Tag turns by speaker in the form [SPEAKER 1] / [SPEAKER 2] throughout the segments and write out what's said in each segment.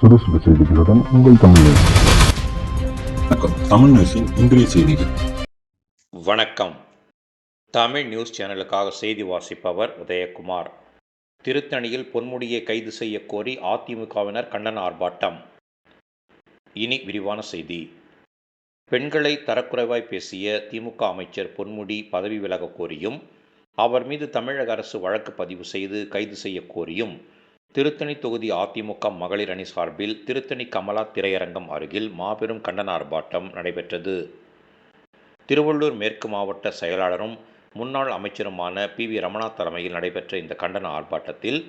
[SPEAKER 1] சுறுசுறு செய்திகளுடன் உங்கள் தமிழ் நியூஸ்.
[SPEAKER 2] வணக்கம். தமிழ் நியூஸின் இன்றைய செய்திகள்.
[SPEAKER 3] வணக்கம். தமிழ் நியூஸ் சேனலுக்காக செய்தி வாசிப்பவர் உதயகுமார். திருத்தணியில் பொன்முடியை கைது செய்ய கோரி அதிமுகவினர் கண்டன ஆர்ப்பாட்டம். இனி விரிவான செய்தி. பெண்களை தரக்குறைவாய் பேசிய திமுக அமைச்சர் பொன்முடி பதவி விலக கோரியும் அவர் மீது தமிழக அரசு வழக்கு பதிவு செய்து கைது செய்ய கோரியும் திருத்தணி தொகுதி அதிமுக மகளிர் அணி சார்பில் திருத்தணி கமலா திரையரங்கம் அருகில் மாபெரும் கண்டன ஆர்ப்பாட்டம் நடைபெற்றது. திருவள்ளூர் மேற்கு மாவட்ட செயலாளரும் முன்னாள் அமைச்சருமான பி. வி. ரமணா தலைமையில் நடைபெற்ற இந்த கண்டன ஆர்ப்பாட்டத்தில்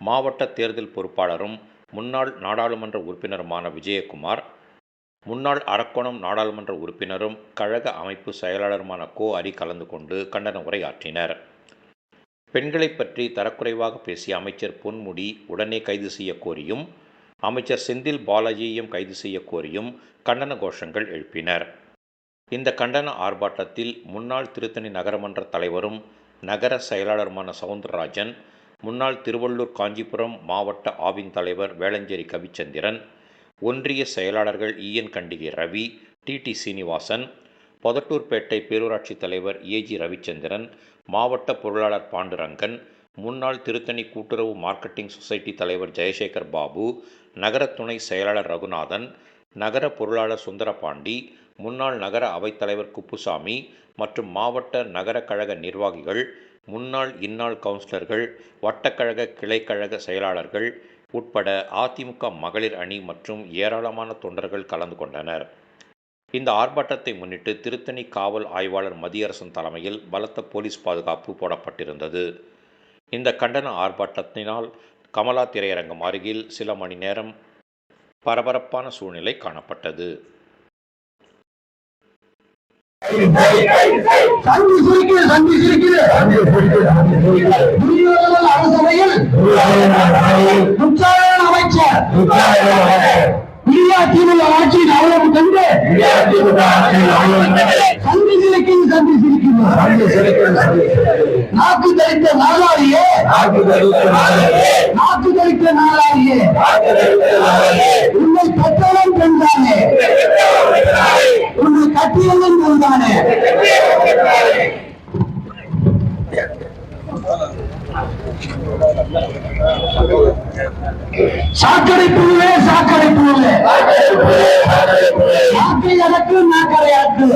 [SPEAKER 3] மாவட்ட தேர்தல் பொறுப்பாளரும் முன்னாள் நாடாளுமன்ற உறுப்பினருமான விஜயகுமார் முன்னாள் அரக்கோணம் நாடாளுமன்ற உறுப்பினரும் கழக அமைப்பு செயலாளருமான கோ அரி கலந்து கொண்டு கண்டன உரையாற்றினர். பெண்களை பற்றி தரக்குறைவாக பேசிய அமைச்சர் பொன்முடி உடனே கைது செய்ய கோரியும் அமைச்சர் செந்தில் பாலாஜியையும் கைது செய்ய கோரியும் கண்டன கோஷங்கள் எழுப்பினர். இந்த கண்டன ஆர்ப்பாட்டத்தில் முன்னாள் திருத்தணி நகரமன்ற தலைவரும் நகர செயலாளருமான சவுந்தரராஜன் முன்னாள் திருவள்ளூர் காஞ்சிபுரம் மாவட்ட ஆவின் தலைவர் வேளஞ்சேரி கவிச்சந்திரன் ஒன்றிய செயலாளர்கள் E N Kandigai Ravi DT Srinivasan Pothatturpettai பேரூராட்சி தலைவர் ஏஜி ரவிச்சந்திரன் மாவட்ட பொருளாளர் பாண்டுரங்கன் முன்னாள் திருத்தணி கூட்டுறவு மார்க்கெட்டிங் சொசைட்டி தலைவர் ஜெயசேகர் பாபு நகர துணை செயலாளர் ரகுநாதன் நகர பொருளாளர் சுந்தரபாண்டி முன்னாள் நகர அவைத்தலைவர் குப்புசாமி மற்றும் மாவட்ட நகர கழக நிர்வாகிகள் முன்னாள் இன்னாள் கவுன்சிலர்கள் வட்டக்கழக கிளைக்கழக செயலாளர்கள் உட்பட அதிமுக மகளிர் அணி மற்றும் ஏராளமான தொண்டர்கள் கலந்து கொண்டனர். இந்த ஆர்ப்பாட்டத்தை முன்னிட்டு திருத்தணி காவல் ஆய்வாளர் மதியரசன் தலைமையில் பலத்த போலீஸ் பாதுகாப்பு போடப்பட்டிருந்தது. இந்த கண்டன ஆர்ப்பாட்டத்தினால் கமலா திரையரங்கம் அருகில் சில மணி நேரம் பரபரப்பான சூழ்நிலை காணப்பட்டது.
[SPEAKER 4] அரசவையில் அமைச்சர் திமுக ஆட்சியின் அவ்வளவு கண்டு சந்தி சிரிக்குது சந்தி சிரிக்குது நாக்கு தரித்த நாளாரியே நாக்கு தரித்த நாளாரியே உன்னை பெற்றவன் பெண்தானே. உன்னை கட்டியவன் பெண்தானே. சாக்கடை புழுவே சாக்கடை புழுவே நாக்கை அடக்கு நாக்கரை அடக்கு.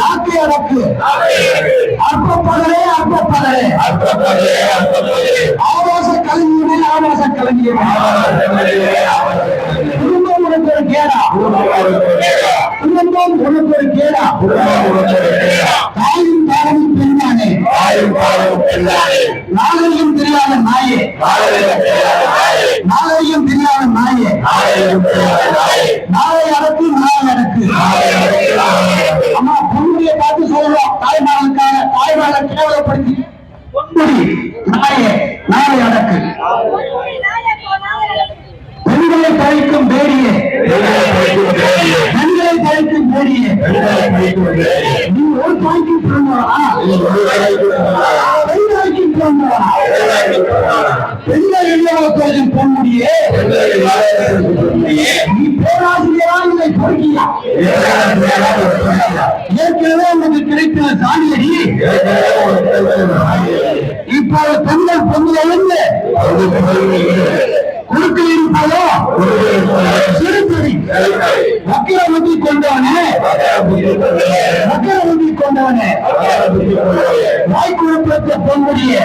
[SPEAKER 4] நாக்கை அற்பப்படலே அற்பப்பதலே அற்பப்பதலே ஆபாச கலைஞரே ஆபாச கலைஞரே குடும்பம் உனக்கு ஒரு கேடா. குடும்பம் உனக்கு ஒரு கேடா. தாயும் பெண்தானே நாகரிகம் தெரியாத நாயே. நாகரிகம் தெரியாத நாயே. நாளை அடக்கு நாளை அடக்கு. அம்மா பொண்ணுடைய பார்த்து சொல்றோம். தாய்மார்களுக்காக தாய்மாரை கேவலப்படுத்தி பொன்முடி நாயே நாளை அடக்கு. பெண்களை தழைக்கும் பேடியே பெண்களை தழைக்கும் நீ ஒரு தாய்க்கு பிறந்தவனா நீ பேராசிரியரா பொறுக்கியா? ஏற்கனவே உனக்கு கிடைத்த சாணியடி இப்போது பெண்கள் பொங்கல் எழுந்து குறுக்கு இருப்பதோ சிறுபடி வக்கிரமதி கொண்டவனே வக்கிரமதி கொண்டவனே வாய்க்குழுப்பெடுத்த பொன்முடியே.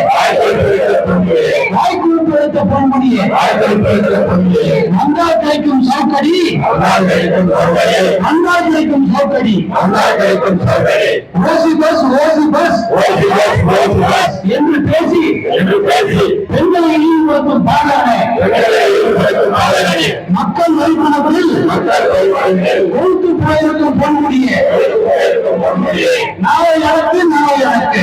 [SPEAKER 4] வாய்க்குழுப்பெடுத்த பொன்முடியே. வந்தால் கிடைக்கும் சாக்கடி. வந்தால் கிடைக்கும் சாக்கடி. ஓசி பஸ் ஓசி பஸ் வரிப்பணத்தில் கொடுத்து போயிருக்கும் பொன்முடியே. நாளை எனக்கு நாளை எனக்கு.